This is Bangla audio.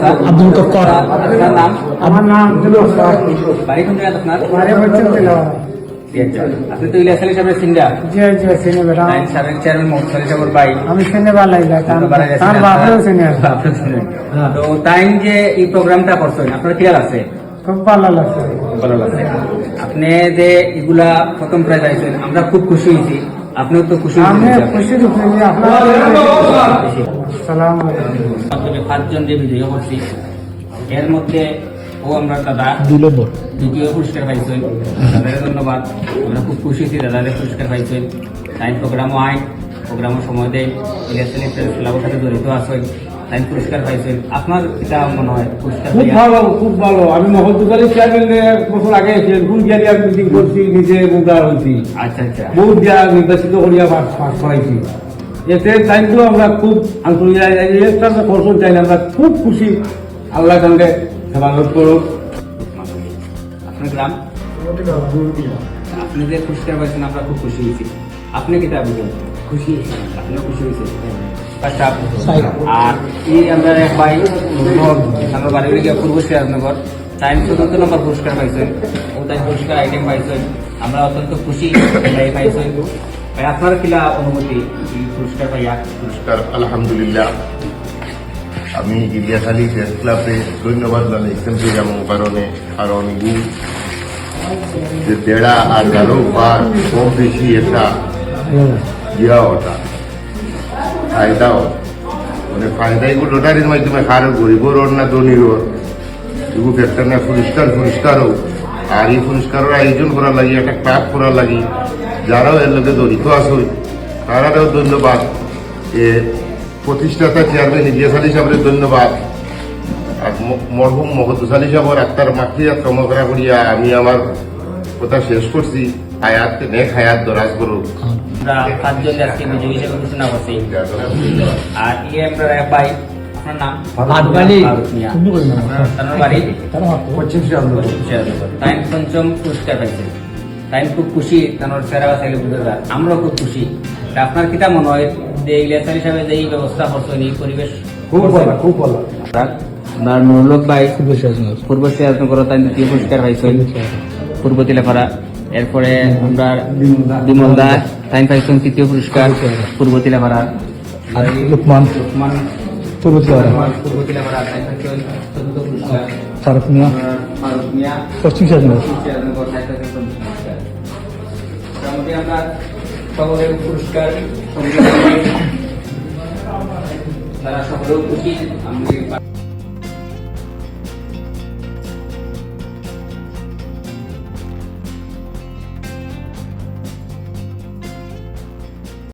চাচা আব্দুল গফফার। আমার নাম বাড়ি কোন জায়গায় আপনার? বাড়ি হচ্ছে তিলাওয়াত। জি, আচ্ছা। আপনি তো ইলিয়াস আলী সাহেবের সিন্ডা জি জি চিনি বেটা চেয়ারম্যান মোহাম্মদ আলী সাহেবের ভাই। আমি চিনি ভালো তার বাপেও চিনি আর। বাপেও চিনি। তো তাই যে এই প্রোগ্রামটা করছেন আপনার খেয়াল আছে? খুব ভালো লাগছে। ভালো লাগছে। আপনি যে এগুলা প্রথম প্রাইজ আমরা খুব খুশি হয়েছি। আপনিও তো খুশি আমি। খুশি রূপে আপনার সালাম আলাইকুম। পাঁচজন যে বিজয়ী করছি এর মধ্যে ও আমরা দাদা দ্বিতীয় পুরস্কার পাইছেন। দাদাকে ধন্যবাদ। আমরা খুব খুশি হয়েছি দাদাদের পুরস্কার পাইছেন। তাই প্রোগ্রামও আইন প্রোগ্রামও সময় দেয়। ইলেকশন ক্লাবের সাথে জড়িত আছেন। তাই পুরস্কার পাইছেন আপনার এটা মনে হয় পুরস্কার খুব ভালো খুব ভালো। আমি মহদ্দুকালী চেয়ারম্যান এক বছর আগে এসেছিলেন কোন জায়গায় আমি মিটিং করছি নিজে মুদ্রা হয়েছি। আচ্ছা আচ্ছা। বহুত দিয়া নির্বাচিত করিয়া পাস পাস করাইছি। এতে টাইমগুলো আমরা খুব আন্তরিক একটা খরচ চাই না আমরা খুব খুশি। আল্লাহ সঙ্গে হেফাজত করুক। আপনার গ্রাম? আপনি যে পুরস্কার পাইছেন আমরা খুব খুশি হয়েছি। আপনি কি তা বুঝলেন খুশি। আপনিও খুশি হয়েছে আর এই আমরা এক ভাই আমার বাড়ি গিয়ে পূর্ব সিরাজনগর। টাইম চতুর্থ নম্বর পুরস্কার পাইছেন ও তাই পুরস্কার আইটেম পাইছেন আমরা অত্যন্ত খুশি এই পাইছেন ভাই আপনার কিলা অনুমতি পুরস্কার পাইয়া। পুরস্কার আলহামদুলিল্লাহ। আমি প্রেস ক্লাবে ধন্যবাদ জানাইছেন যে যেমন কারণে। যে দেড়া আর বার কম বেশি এটা ইয়া ওটা। ফায়দা মানে ফায়দা এগুলো লটারির মাধ্যমে কারও গরিবর না ধনির এগুলো একটা না পুরস্কার পুরস্কারও আর এই পুরস্কারের আয়োজন করার লাগি, একটা ক্লাব করার লাগি, যারাও এর লোকে জড়িত আছে তারাও ধন্যবাদ। এ প্রতিষ্ঠাতা চেয়ারম্যান ইলিয়াস আলী সাহেবের ধন্যবাদ। আর মরহুম মহদুস আলী সাহেবের আত্মার মাখিয়া চমকরা করিয়া আমি আমার কথা শেষ করছি। হায়াত নেক হায়াত দরাজ করুক আমরা পাঁচজন আজকে বিজয়ী হিসেবে ঘোষণা করছি। আর ইয়ে আপনার পঞ্চম পুরস্কার পাইছে তাই খুব খুশি তার সেরা চাইলে বুঝে যায় আমরাও খুব খুশি। আপনার কিটা মনে হয়? যে ইলিয়াস হিসাবে যে এই ব্যবস্থা করছেন এই পরিবেশ খুব ভালো খুব ভালো। আপনার নুরুলক ভাই পূর্ব পূর্ব সিরাজনগর তাই দ্বিতীয় পুরস্কার পাইছেন। পূর্ব তিলাপাড়া এরপরে আমরা বিমল দাস তাই পাইছেন তৃতীয় পুরস্কার পূর্ব তিলাপাড়া লুকমান লোকমান পূর্ব সিরাজনগর পূর্ব তিলাপাড়া তাই পাইছেন চতুর্থ পুরস্কার। ফারুক মিয়া। ফারুক মিয়া। পশ্চিম মোটামুটি আমরা সকলের পুরস্কার তারা সকলেও খুশি আমি